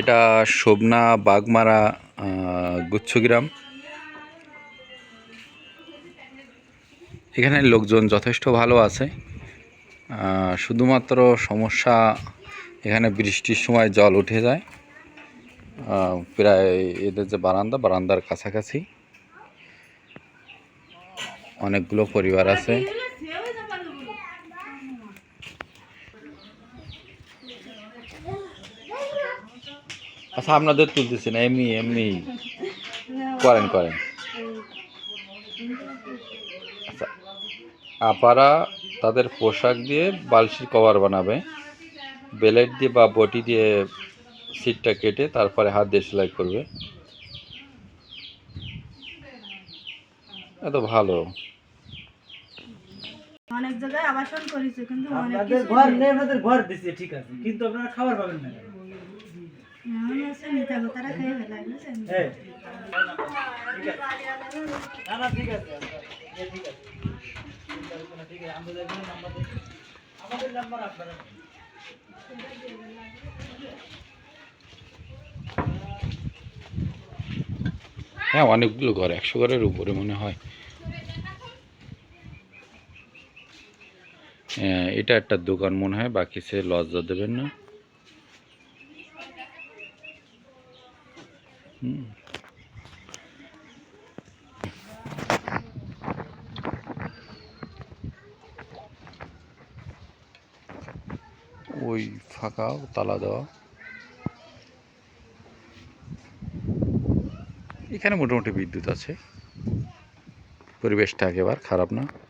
এটা শোভনা বাগমারা গুচ্ছগ্রাম। এখানে লোকজন যথেষ্ট ভালো আছে। শুধুমাত্র সমস্যা এখানে বৃষ্টির সময় জল উঠে যায়। প্রায় এদের যে বারান্দা, বারান্দার কাছাকাছি। অনেকগুলো পরিবার আছে। আচ্ছা আপনাদের তুলতেছি না এমনি এমনি। করেন করেন। আচ্ছা আপারা তাদের পোশাক দিয়ে বালশির কভার বানাবে। বেলেট দিয়ে বা বটি দিয়ে সিটটা কেটে তারপরে হাত দিয়ে সেলাই করবে। এত ভালো। অনেক জায়গায় আবাসন করেছে কিন্তু আপনাদের ঘর নেই। আপনাদের ঘর দিচ্ছে ঠিক আছে কিন্তু আপনারা খাবার পাবেন না হ্যাঁ অনেকগুলো ঘর একশো ঘরের উপরে মনে হয়। হ্যাঁ, এটা একটা দোকান মনে হয় বাকি সে লজ্জা দেবেন না। ওই ফাঁকা তালা দেওয়া। এখানে মোটামুটি বিদ্যুৎ আছে। পরিবেশটা একেবারে খারাপ না।